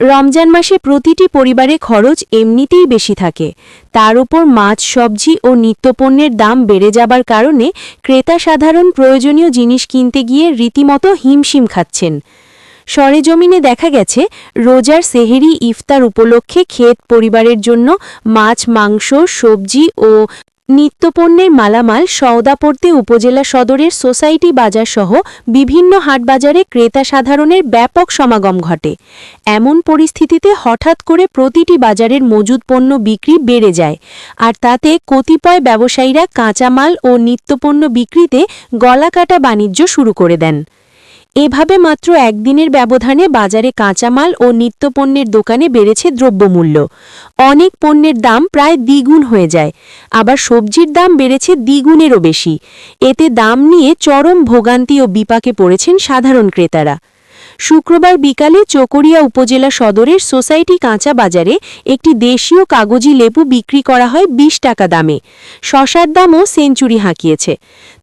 রমজান মাসে প্রতিটি পরিবারে খরচ এমনিতেই বেশি থাকে। তার উপর মাছ, সবজি ও নিত্যপণ্যের দাম বেড়ে যাবার কারণে ক্রেতা সাধারণ প্রয়োজনীয় জিনিস কিনতে গিয়ে রীতিমতো হিমশিম খাচ্ছেন। সরেজমিনে দেখা গেছে, রোজার সেহেরি ইফতার উপলক্ষে ক্ষেত পরিবারের জন্য মাছ, মাংস, সবজি ও নিত্যপণ্যের মালামাল সওদাপড়তে উপজেলা সদরের সোসাইটি বাজারসহ বিভিন্ন হাটবাজারে ক্রেতা সাধারণের ব্যাপক সমাগম ঘটে। এমন পরিস্থিতিতে হঠাৎ করে প্রতিটি বাজারের মজুদ পণ্য বিক্রি বেড়ে যায়। আর তাতে কতিপয় ব্যবসায়ীরা কাঁচামাল ও নিত্যপণ্য বিক্রিতে গলাকাটা বাণিজ্য শুরু করে দেন। এভাবে মাত্র একদিনের ব্যবধানে বাজারে কাঁচামাল ও নিত্যপণ্যের দোকানে বেড়েছে দ্রব্যমূল্য। অনেক পণ্যের দাম প্রায় দ্বিগুণ হয়ে যায়। আবার সবজির দাম বেড়েছে দ্বিগুণেরও বেশি। এতে দাম নিয়ে চরম ভোগান্তি ও বিপাকে পড়েছেন সাধারণ ক্রেতারা। শুক্রবার বিকালে চকরিয়া উপজেলা সদরের সোসাইটি কাঁচা বাজারে একটি দেশীয় কাগজি লেবু বিক্রি করা হয় ২০ টাকা দামে। শশার দামও সেঞ্চুরি হাঁকিয়েছে।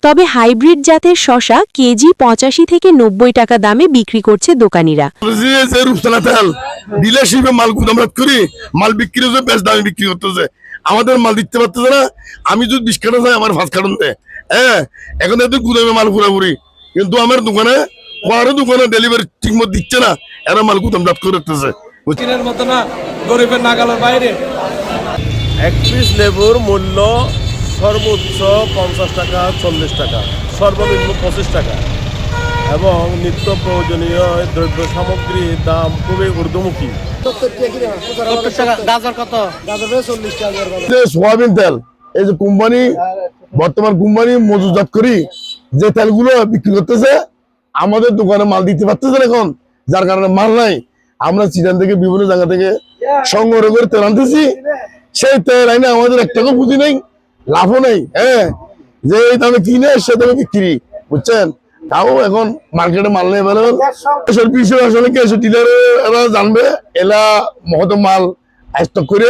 তবে হাইব্রিড জাতের শশা কেজি পঁচাশি থেকে নব্বই টাকা দামে বিক্রি করছে দোকানিরা। মাল মাল বিক্রি দামে বিক্রি করতেছে। আমাদের মাল দিতে পারতেছে না, আমি যদি বিশ কাটা আমার ফাঁস কাটন দেয় হ্যাঁ এখন এত গুদামে মাল পুরাপুরি কিন্তু আমার দোকানে দোকানে ডেলিভারি ঠিক মতো দিচ্ছে না এরা মাল চীনের মতো না গরিবের নাগালের বাইরে। এক পিস লেবুর মূল্য সর্বোচ্চ পঞ্চাশ টাকা চল্লিশ টাকা সর্বনিম্ন পঁচিশ টাকা। এবং নিত্য প্রয়োজনীয় দ্রব্য সামগ্রীর দাম খুবই ঊর্ধ্বমুখী। যে সোয়াবিন তেল এই যে কোম্পানি বর্তমান কোম্পানি মজুজাত করি যে তেলগুলো বিক্রি করতেছে আমাদের দোকানে মাল দিতে পারতেছে না এখন, যার কারণে মাল নাই। আমরা চিরান থেকে বিভিন্ন জায়গা থেকে সংগ্রহ করে তেল আনতেছি। সেই তেল আইনে আমাদের এক টাকা পুঁজি নেই, লাভও নেই হ্যাঁ। যে এই দামে কিনে, সে দামে বিক্রি, বুঝছেন? তাও এখন মার্কেটে মাল নেই অ্যাভেলেবেল এসব আসলে কি এসব জানবে, এলা হয়তো মাল স্টক করে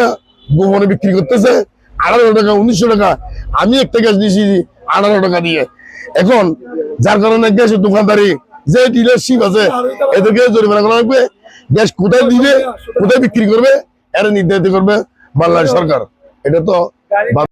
গোপনে বিক্রি করতেছে। আঠারো টাকা, উনিশশো টাকা। আমি একটা গ্যাস দিয়েছি আঠারো টাকা দিয়ে। এখন যার কারণে গ্যাসের দোকানদারি। যে ডিলারশিপ আছে, এদেরকে জরিমানা করা লাগবে। গ্যাস কোথায় দিবে, কোথায় বিক্রি করবে, এরা নির্ধারিত করবে বাংলাদেশ সরকার। এটা তো